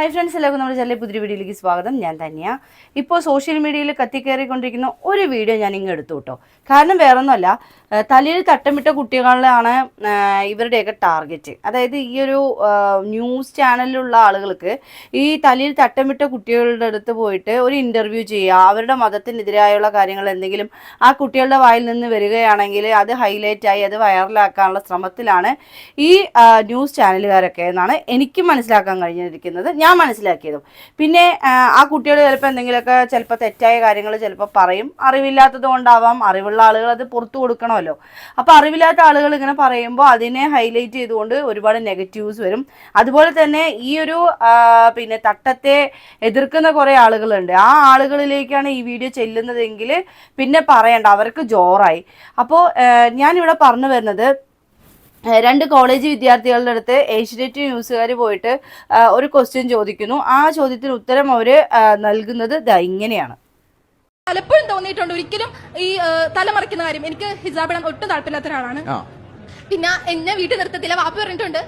Hi friends എല്ലാവർക്കും നമ്മുടെ ചെറിയ പുതിയ വീഡിയോയിലേക്ക് സ്വാഗതം. ഞാൻ തന്നെയാ ഇപ്പോൾ സോഷ്യൽ മീഡിയയിൽ കത്തിക്കേറിക്കൊണ്ടിരിക്കുന്ന ഒരു വീഡിയോ ഞാൻ ഇങ്ങ് എടുത്തു കേട്ടോ. കാരണം വേറൊന്നുമല്ല തലയിൽ തട്ടമിട്ട കുട്ടികളാണ് ഇവരുടെയൊക്കെ ടാർഗറ്റ് അതായത് ഈ ഒരു ന്യൂസ് ചാനലിലുള്ള ആളുകൾക്ക് ഈ തലയിൽ തട്ടമിട്ട കുട്ടികളുടെ അടുത്ത് പോയിട്ട് ഒരു ഇന്റർവ്യൂ ചെയ്യുക അവരുടെ മതത്തിനെതിരായുള്ള കാര്യങ്ങൾ എന്തെങ്കിലും ആ കുട്ടികളുടെ വായിൽ നിന്ന് വരികയാണെങ്കിൽ അത് ഹൈലൈറ്റായി അത് വൈറലാക്കാനുള്ള ശ്രമത്തിലാണ് ഈ ന്യൂസ് ചാനലുകാരൊക്കെ എന്നാണ് എനിക്ക് മനസ്സിലാക്കാൻ കഴിഞ്ഞിരിക്കുന്നത്. ഞാൻ മനസ്സിലാക്കിയതും. പിന്നെ ആ, കുട്ടികൾ ചിലപ്പോൾ എന്തെങ്കിലുമൊക്കെ ചിലപ്പോൾ തെറ്റായ കാര്യങ്ങൾ ചിലപ്പോൾ പറയും. അറിവില്ലാത്തത് കൊണ്ടാവാം. അറിവുള്ള ആളുകൾ അത് പുറത്തു കൊടുക്കണമല്ലോ അപ്പോൾ അറിവില്ലാത്ത ആളുകൾ ഇങ്ങനെ പറയുമ്പോൾ അതിനെ ഹൈലൈറ്റ് ചെയ്തുകൊണ്ട് ഒരുപാട് നെഗറ്റീവ്സ് വരും. അതുപോലെ തന്നെ ഈ ഒരു പിന്നെ തട്ടത്തെ എതിർക്കുന്ന കുറേ ആളുകളുണ്ട്. ആ ആളുകളിലേക്കാണ് ഈ വീഡിയോ ചെല്ലുന്നതെങ്കിൽ പിന്നെ പറയണ്ട അവർക്ക് ജോറായി. അപ്പോൾ ഞാനിവിടെ പറഞ്ഞു വരുന്നത് രണ്ട് കോളേജ് വിദ്യാർത്ഥികളുടെ അടുത്ത് ഏഷ്യനെറ്റ് ന്യൂസുകാർ പോയിട്ട് ഒരു ക്വസ്റ്റ്യൻ ചോദിക്കുന്നു. ആ ചോദ്യത്തിന് ഉത്തരം അവർ നൽകുന്നത് ഇങ്ങനെയാണ്. പലപ്പോഴും തോന്നിയിട്ടുണ്ട്. ഒരിക്കലും ഈ തലമറിക്കുന്ന കാര്യം. എനിക്ക് ഹിജാബിടാൻ ഒട്ടും താല്പര്യമില്ലാത്ത ഒരാളാണ് പിന്നെ എന്നെ വീട്ടിൽ നിർത്തത്തില്ല. വാപ്പ പറഞ്ഞിട്ടുണ്ട്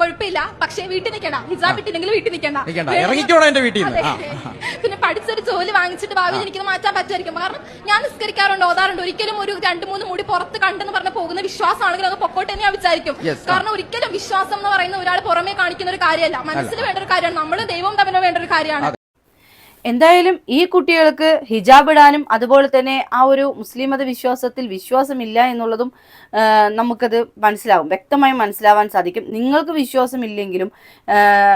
കുഴപ്പമില്ല. പക്ഷെ വീട്ടിൽ നിൽക്കണ്ട. ഹിജാബ് ഇട്ടില്ലെങ്കിൽ വീട്ടിൽ നിൽക്കണ്ട. നിൽക്കണ്ട. ഇറങ്ങിക്കോണം എന്റെ വീട്ടിൽ നിന്ന്. പിന്നെ പഠിച്ചൊരു ജോലി വാങ്ങിച്ചിട്ട് ഭാവി എനിക്ക് മാറ്റാൻ പറ്റുമായിരിക്കും. കാരണം ഞാൻ നിസ്കരിക്കാറുണ്ട് ഓതാറുണ്ട്. ഒരിക്കലും ഒരു രണ്ട് മൂന്ന് മുടി പുറത്ത് കണ്ടെന്ന് പറഞ്ഞ പോകുന്ന വിശ്വാസമാണെങ്കിൽ അത് പൊക്കോട്ടെ എന്ന് ഞാൻ വിചാരിക്കും. കാരണം ഒരിക്കലും വിശ്വാസം എന്ന് പറയുന്ന ഒരാൾ പുറമേ കാണിക്കുന്ന ഒരു കാര്യമല്ല. മനസ്സിന് വേണ്ട ഒരു കാര്യമാണ്. നമ്മളും ദൈവം തമ്മിൽ വേണ്ട ഒരു കാര്യമാണ്. എന്തായാലും ഈ കുട്ടികൾക്ക് ഹിജാബ് ഇടാനും അതുപോലെ തന്നെ ആ ഒരു മുസ്ലിം മത വിശ്വാസത്തിൽ വിശ്വാസമില്ല എന്നുള്ളതും നമുക്കത് മനസ്സിലാവും. വ്യക്തമായി മനസ്സിലാവാൻ സാധിക്കും. നിങ്ങൾക്ക് വിശ്വാസമില്ലെങ്കിലും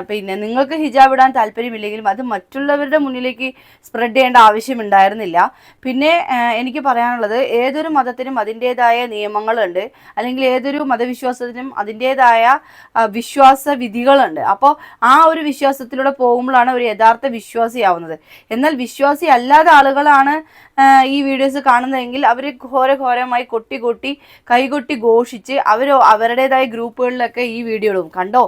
പിന്നെ നിങ്ങൾക്ക് ഹിജാബ് ഇടാൻ താല്പര്യമില്ലെങ്കിലും അത് മറ്റുള്ളവരുടെ മുന്നിലേക്ക് സ്പ്രെഡ് ചെയ്യേണ്ട ആവശ്യമുണ്ടായിരുന്നില്ല പിന്നെ എനിക്ക് പറയാനുള്ളത് ഏതൊരു മതത്തിനും അതിന്റെതായ നിയമങ്ങളുണ്ട്. അല്ലെങ്കിൽ ഏതൊരു മതവിശ്വാസത്തിനും അതിന്റെതായ വിശ്വാസ വിധികളുണ്ട്. അപ്പോൾ ആ ഒരു വിശ്വാസത്തിലൂടെ പോകുമ്പോഴാണ് ഒരു യഥാർത്ഥ വിശ്വാസിയാവുന്നത്. എന്നാൽ വിശ്വാസി അല്ലാത്ത ആളുകളാണ് ഈ വീഡിയോസ് കാണുന്നതെങ്കിൽ അവർ ഘോര ഘോരമായി കൊട്ടി കൊട്ടി കൈകൊട്ടി ഘോഷിച്ച് അവർ അവരുടേതായ ഗ്രൂപ്പുകളിലൊക്കെ ഈ വീഡിയോ കണ്ടോ?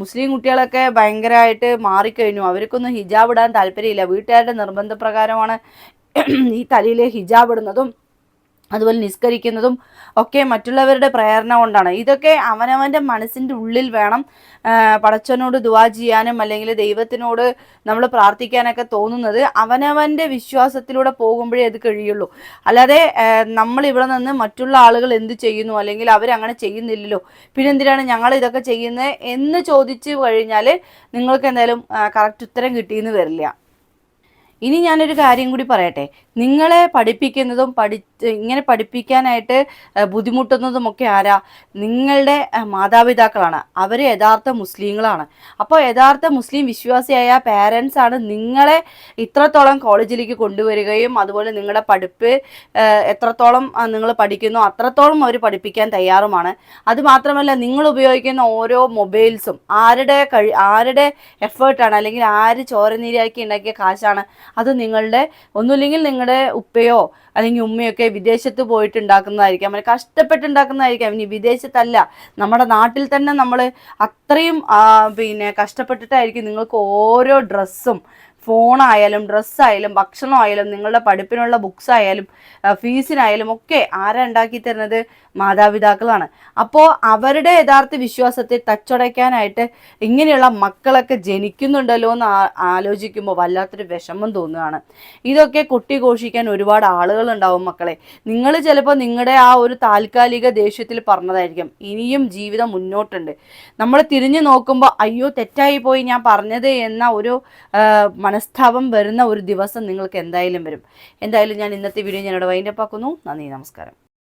മുസ്ലിം കുട്ടികളൊക്കെ ഭയങ്കരമായിട്ട് മാറിക്കഴിഞ്ഞു. അവർക്കൊന്നും ഹിജാബ് ഇടാൻ താല്പര്യമില്ല. വീട്ടുകാരുടെ നിർബന്ധപ്രകാരമാണ് ഈ തലയിലെ ഹിജാബ് ഇടുന്നതും അതുപോലെ നിസ്കരിക്കുന്നതും ഒക്കെ മറ്റുള്ളവരുടെ പ്രേരണ കൊണ്ടാണ്. ഇതൊക്കെ അവനവന്റെ മനസ്സിന്റെ ഉള്ളിൽ വേണം പടച്ചനോട് ദുവാ ചെയ്യാനും അല്ലെങ്കിൽ ദൈവത്തിനോട് നമ്മൾ പ്രാർത്ഥിക്കാനൊക്കെ തോന്നുന്നത് അവനവന്റെ വിശ്വാസത്തിലൂടെ പോകുമ്പോഴേ അത് കഴിയുള്ളൂ. അല്ലാതെ നമ്മളിവിടെ നിന്ന് മറ്റുള്ള ആളുകൾ എന്ത് ചെയ്യുന്നു അല്ലെങ്കിൽ അവരങ്ങനെ ചെയ്യുന്നില്ലല്ലോ. പിന്നെ എന്തിനാണ് ഞങ്ങൾ ഇതൊക്കെ ചെയ്യുന്നത് എന്ന് ചോദിച്ചു കഴിഞ്ഞാൽ നിങ്ങൾക്ക് എന്തായാലും കറക്റ്റ് ഉത്തരം കിട്ടിയെന്ന് വരില്ല. ഇനി ഞാനൊരു കാര്യം കൂടി പറയട്ടെ. നിങ്ങളെ പഠിപ്പിക്കുന്നതും പഠി ഇങ്ങനെ പഠിപ്പിക്കാനായിട്ട് ബുദ്ധിമുട്ടുന്നതുമൊക്കെ ആരാ? നിങ്ങളുടെ മാതാപിതാക്കളാണ്. അവർ യഥാർത്ഥ മുസ്ലിങ്ങളാണ്. അപ്പോൾ യഥാർത്ഥ മുസ്ലിം വിശ്വാസിയായ പാരൻസ് ആണ് നിങ്ങളെ ഇത്രത്തോളം കോളേജിലേക്ക് കൊണ്ടുവരികയും അതുപോലെ നിങ്ങളുടെ പഠിപ്പ് എത്രത്തോളം നിങ്ങൾ പഠിക്കുന്നു അത്രത്തോളം അവർ പഠിപ്പിക്കാൻ തയ്യാറുമാണ്. അതുമാത്രമല്ല നിങ്ങൾ ഉപയോഗിക്കുന്ന ഓരോ മൊബൈൽസും ആരുടെ കഴി ആരുടെ എഫേർട്ടാണ് അല്ലെങ്കിൽ ആര് ചോരനീരാക്കി ഉണ്ടാക്കിയ കാശാണ് അത് നിങ്ങളുടെ ഒന്നുമില്ലെങ്കിൽ നിങ്ങളുടെ ഉപ്പയോ അല്ലെങ്കിൽ ഉമ്മയൊക്കെ വിദേശത്ത് പോയിട്ട് ഉണ്ടാക്കുന്നതായിരിക്കാം അല്ലെങ്കിൽ കഷ്ടപ്പെട്ടുണ്ടാക്കുന്നതായിരിക്കാം. ഇനി വിദേശത്തല്ല. നമ്മുടെ നാട്ടിൽ തന്നെ നമ്മൾ അത്രയും പിന്നെ കഷ്ടപ്പെട്ടിട്ടായിരിക്കും നിങ്ങൾക്ക് ഓരോ ഡ്രസ്സും ഫോണായാലും ഡ്രസ്സായാലും ഭക്ഷണമായാലും നിങ്ങളുടെ പഠിപ്പിനുള്ള ബുക്സ് ആയാലും ഫീസിനായാലും ഒക്കെ ആരാ ഉണ്ടാക്കി തരുന്നത്? മാതാപിതാക്കളാണ്. അപ്പോൾ അവരുടെ യഥാർത്ഥ വിശ്വാസത്തെ തച്ചുടയ്ക്കാനായിട്ട് ഇങ്ങനെയുള്ള മക്കളൊക്കെ ജനിക്കുന്നുണ്ടല്ലോ എന്ന് ആലോചിക്കുമ്പോൾ വല്ലാത്തൊരു വിഷമം തോന്നുകയാണ്. ഇതൊക്കെ കുട്ടി ഘോഷിക്കാൻ ഒരുപാട് ആളുകൾ ഉണ്ടാവും മക്കളെ. നിങ്ങൾ ചിലപ്പോൾ നിങ്ങളുടെ ആ ഒരു താൽക്കാലിക ദേഷ്യത്തിൽ പറഞ്ഞതായിരിക്കും. ഇനിയും ജീവിതം മുന്നോട്ടുണ്ട്. നമ്മൾ തിരിഞ്ഞു നോക്കുമ്പോൾ അയ്യോ തെറ്റായി പോയി ഞാൻ പറഞ്ഞത് എന്ന ഒരു ആ, മനസ്താപം വരുന്ന ഒരു ദിവസം നിങ്ങൾക്ക് എന്തായാലും വരും. എന്തായാലും ഞാൻ ഇന്നത്തെ വീഡിയോ ഞാനിവിടെ വൈൻഡപ്പ് ആക്കുന്നു. നന്ദി നമസ്കാരം.